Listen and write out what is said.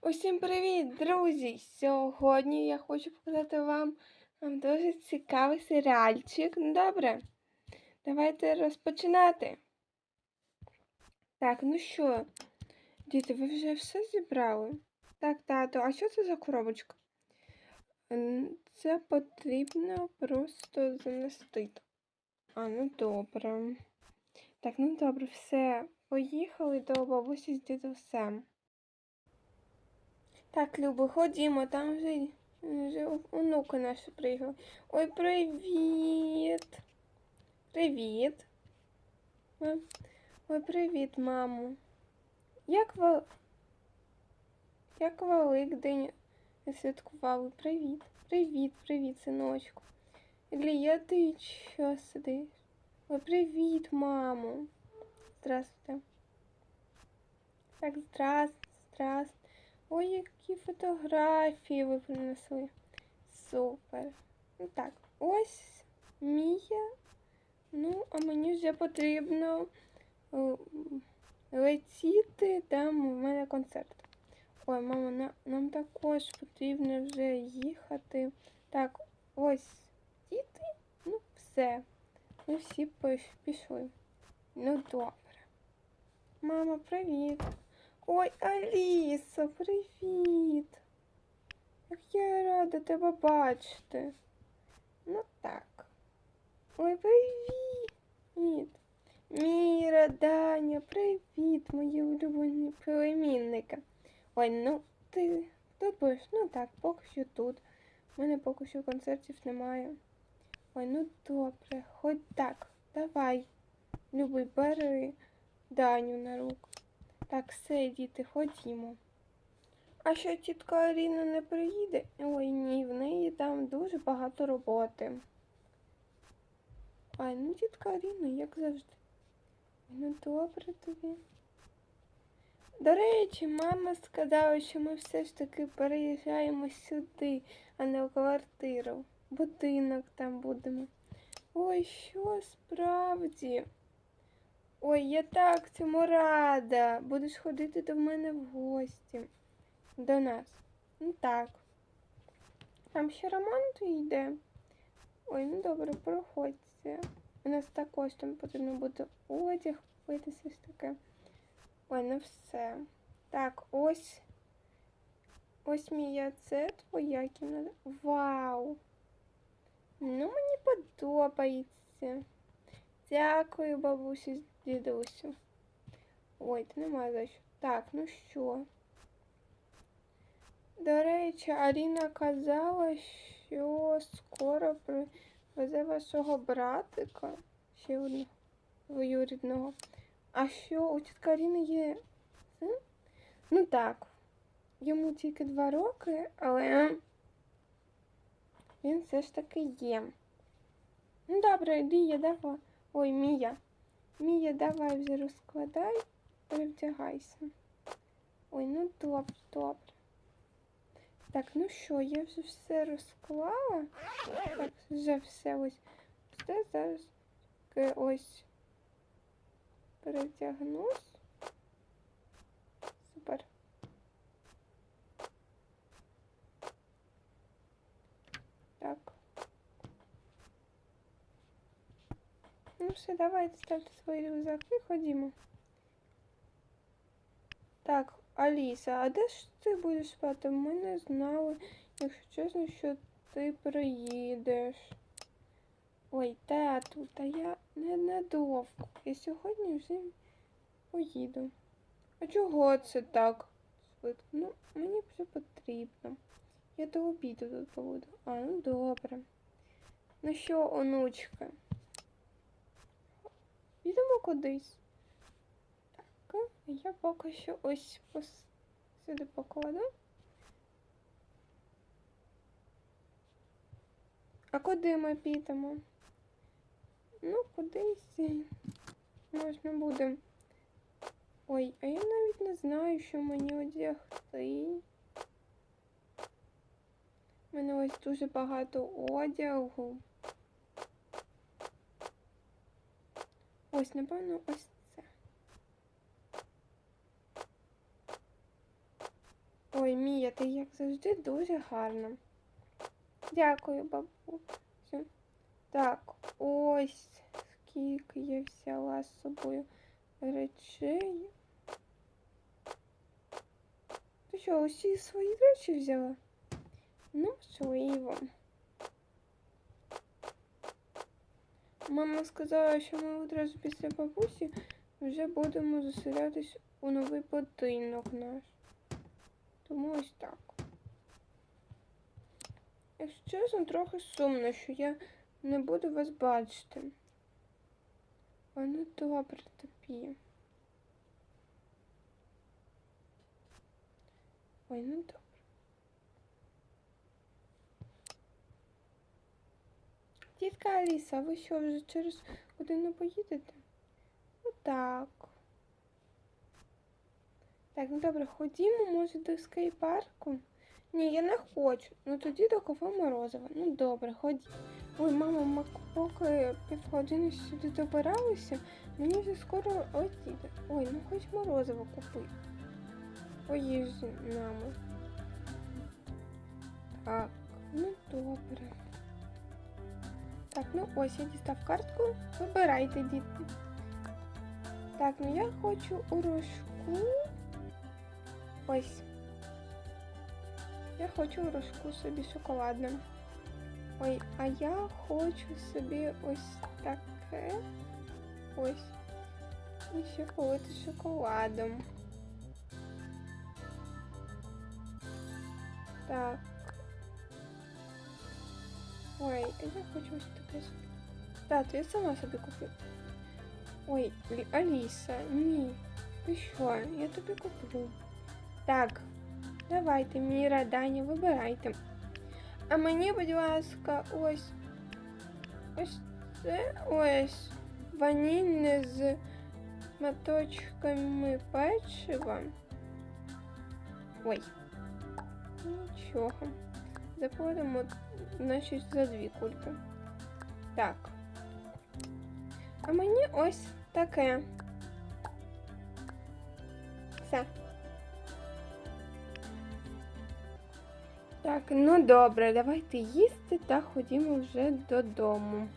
Усім привіт, друзі! Сьогодні я хочу показати вам, дуже цікавий серіальчик. Ну, Добре, давайте розпочинати. Так, ну що, діти, ви вже все зібрали? Так, тато, а що це за коробочка? Це потрібно просто занести. А, ну добре. Так, ну добре, все. Поїхали до бабусі з дідусем. Так, Любо, ходімо, там вже, вже онука наша приїхала. Ой, привіт. Привіт. Ой, привіт, мамо. Як ви... Як Великдень святкували? Привіт. Привіт, привіт, синочку. Ілля, ти що сидиш? Ой, привіт, мамо. Здравствуйте. Так, здравствуйте, здравствуйте. Ой, які фотографії ви принесли. Супер. Ну так, ось Мія. Ну, а мені вже потрібно е, летіти, там у мене концерт. Ой, мама, на, нам також потрібно вже їхати. Так, ось діти. Ну, все. Ми всі пішли. Ну, добре. Мама, привіт. Ой, Аліса, привіт. Як я рада тебе бачити. Ну так. Ой, привіт. Міра, Даня, привіт, мої улюблені племінники. Ой, ну ти тут будеш? Ну так, поки що тут. У мене поки що концертів немає. Ой, ну добре, хоч так. Давай. Любий, бери Даню на руку. Так, все, діти, ходімо. А що тітка Аріна не приїде? Ой, ні, в неї там дуже багато роботи. Ай, ну тітка Аріна, як завжди. Ну добре тобі. До речі, мама сказала, що ми все ж таки переїжджаємо сюди, а не у квартиру. Будинок там будемо. Ой, що справді? Ой, я так цьому рада. Будеш ходити до мене в гості. До нас. Ну так. Там ще ремонт йде. Ой, ну добре, проходьте. У нас також там потрібно буде одяг купити ж таке. Ой, ну все. Так, ось. Ось Мія, це твоя кімната. Вау! Ну, мені подобається. Дякую, бабусі з дідусю. Ой, ти немає за що. Так, ну що? До речі, Аріна казала, що скоро привезе вашого братика, ще одного двоюрідного. А що у тітка Аріни є син? Ну так. Йому тільки два роки, але він все ж таки є. Ну добре, Лія, давай. Ой, Мія. Мія, давай вже розкладай, перевдягайся. Ой, ну добре, добре. Так, ну що, я вже все розклала. Так, вже все ось. Все зараз ось перевдягнусь. Супер. Так. Ну все, давайте ставте свої рюкзаки, ходімо. Так, Аліса, а де ж ти будеш спати? Ми не знали, якщо чесно, що ти приїдеш. Ой, тату, та я не надовго. Я сьогодні вже поїду. А чого це так? Ну, мені вже потрібно. Я до обіду тут побуду. А, ну добре. Ну що, онучка? Підемо кудись. Так, я поки що ось пос... сюди покладу. А куди ми підемо? Ну, кудись можна буде. Ой, а я навіть не знаю, що мені одягти. У мене ось дуже багато одягу. Ось, напевно, ось це. Ой, Мія, ти як завжди дуже гарна. Дякую, бабусю. Так, ось скільки я взяла з собою речей. Ти що, усі свої речі взяла? Ну, можливо. Мама сказала, що ми одразу після бабусі вже будемо заселятись у новий будинок наш. Тому ось так. Якщо чесно, трохи сумно, що я не буду вас бачити. А ну добре тобі. Ой, ну добре. Тітка Аліса, ви що, вже через годину поїдете? Ну так. Так, ну добре, ходімо, може, до скейпарку? Ні, я не хочу. Ну тоді до кафе Морозова. Ну добре, ходімо. Ой, мама, ми поки півгодини сюди добиралися, мені вже скоро летіти. Ой, ну хоч морозиво купи. Поїж з нами. Так, ну добре. Так, ну ось я дістав картку. Вибирайте, діти. Так, ну я хочу у рожку. Ось. Я хочу у рожку собі шоколадне. Ой, а я хочу собі ось таке. Ось. І ще полити шоколадом. Так. Ой, а я хочу ось таке. собі. Так, то я сама собі куплю. Ой, Лі- Аліса, ні. Ти що? Я тобі куплю. Так, давайте, Міра, Даня, вибирайте. А мені, будь ласка, ось ось це ось ванільне з моточками печива. Ой. Нічого. Заплатимо значить за дві кульки. Так. А мені ось таке. Все. Так, ну добре, давайте їсти та ходімо вже додому.